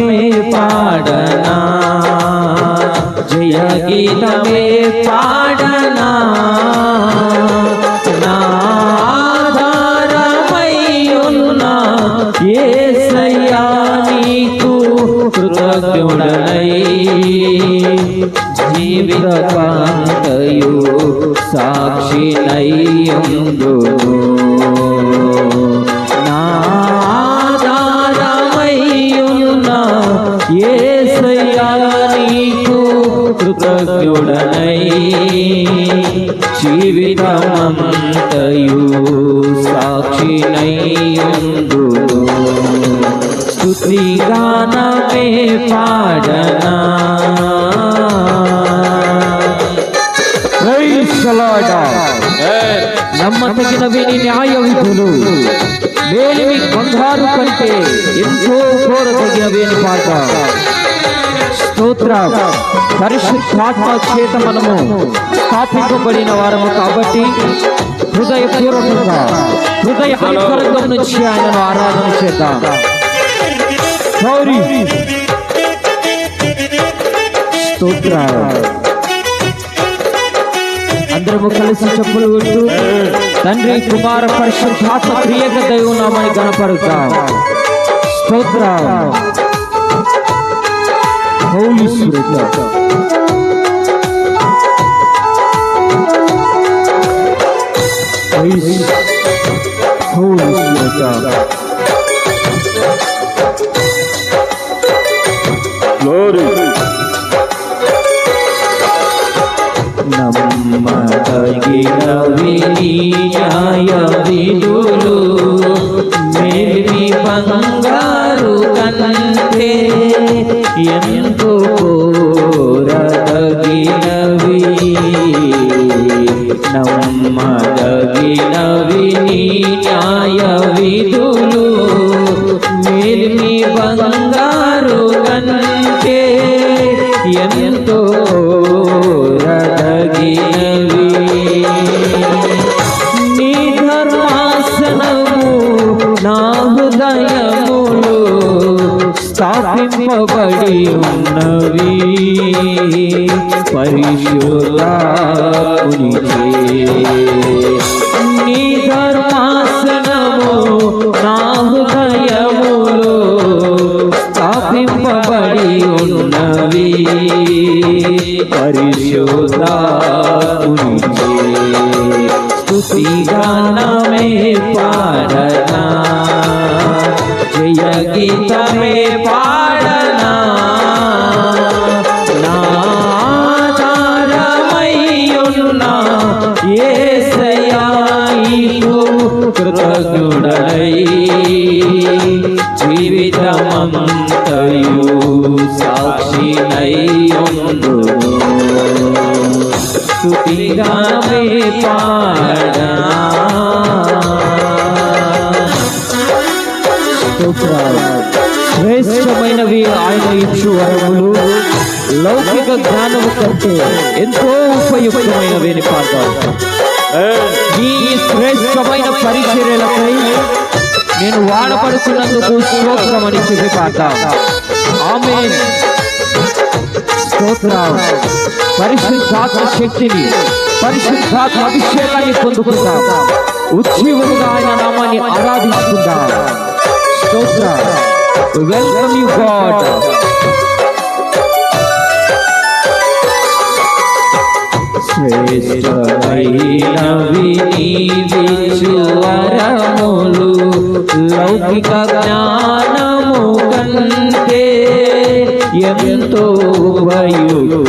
గీతమే పాడనా? జయ గీతమే పాడనా? నా ఆధారమై ఉన్న యేసయ్యా నీకు కృతజ్ఞుడనై. జీవిత సాక్షినయ్యుందును కృతజ్ఞుడనై జీవితమంతయు సాక్షినయ్యుందును స్తుతి గానమే పాడనా. Praise the Lord. నమ్మతగిన విని న్యాయ విధులు. మేలిమి బంగారు కంటే ఎంతో కోరదగిన వేని పాట. స్తోత్ర. పరిశుద్ధాత్మ చేత మనము స్థాపింపబడిన వారము కాబట్టి హృదయపూర్వకంగా హృదయ అంతరంగం నుంచి ఆయనను ఆరాధన చేద్దాం. గౌరీ. స్తోత్ర. అందరము కలిసి చెప్పులు కొట్టు తండ్రి కుమార పరిశుద్ధాత్మ ప్రియక దైవం నామని గణపరుద్దాం. స్తోత్ర. Holy Spirit Praise Holy Spirit Glory. ನಮ್ಮ ತಗಿನ ವಿನಿಯಾಯ ವಿದುರು ಮೇರಿ నమ్మదగిన న్యాయ విధులు మేలి బంగారు కంటే ఎంతో స్థాపింపబడి ఉన్నవి పరిశుద్ధాత్మునిచే నీ ధర్మాసనము నా హృదయములు స్థాపింపబడి ఉన్నవి పరిశుద్ధాత్మునిచే స్తుతి గానమే పాడనా. గీతమే పాడనా? నా ఆధారమయ్యున్న యేసయ్యా నీకు కృతజ్ఞుడై జీవితమంతయు సాక్షినయ్యుండు. స్తుతిగామే పాడనా? స్తోత్రాలు. శ్రేష్టమైనవి ఆయన ఇచ్చు వరములు లౌకిక జ్ఞానము కంటే ఎంతో ఉపయుక్తమైనవి అని పాట ఈ శ్రేష్టమైన పరిచర్యలపై నేను వాడబడుతున్నందుకు స్తోత్రం అని చెప్పి పాడతాం. ఆమె స్తోత్రం పరిశుద్ధాత్మ శక్తిని పరిశుద్ధాత్మ అభిషేకాన్ని పొందుకుంటాం ఉజ్జీవులుగా ఆయన నామాన్ని ఆరాధించుకుందాం స్తోత్ర వెల్కమ్ యు గాడ్ శ్రేష్టమైనవి నీవిచువరములు లౌకిక జ్ఞానము కంటే ఎంతో ఉపయుక్తమైనవి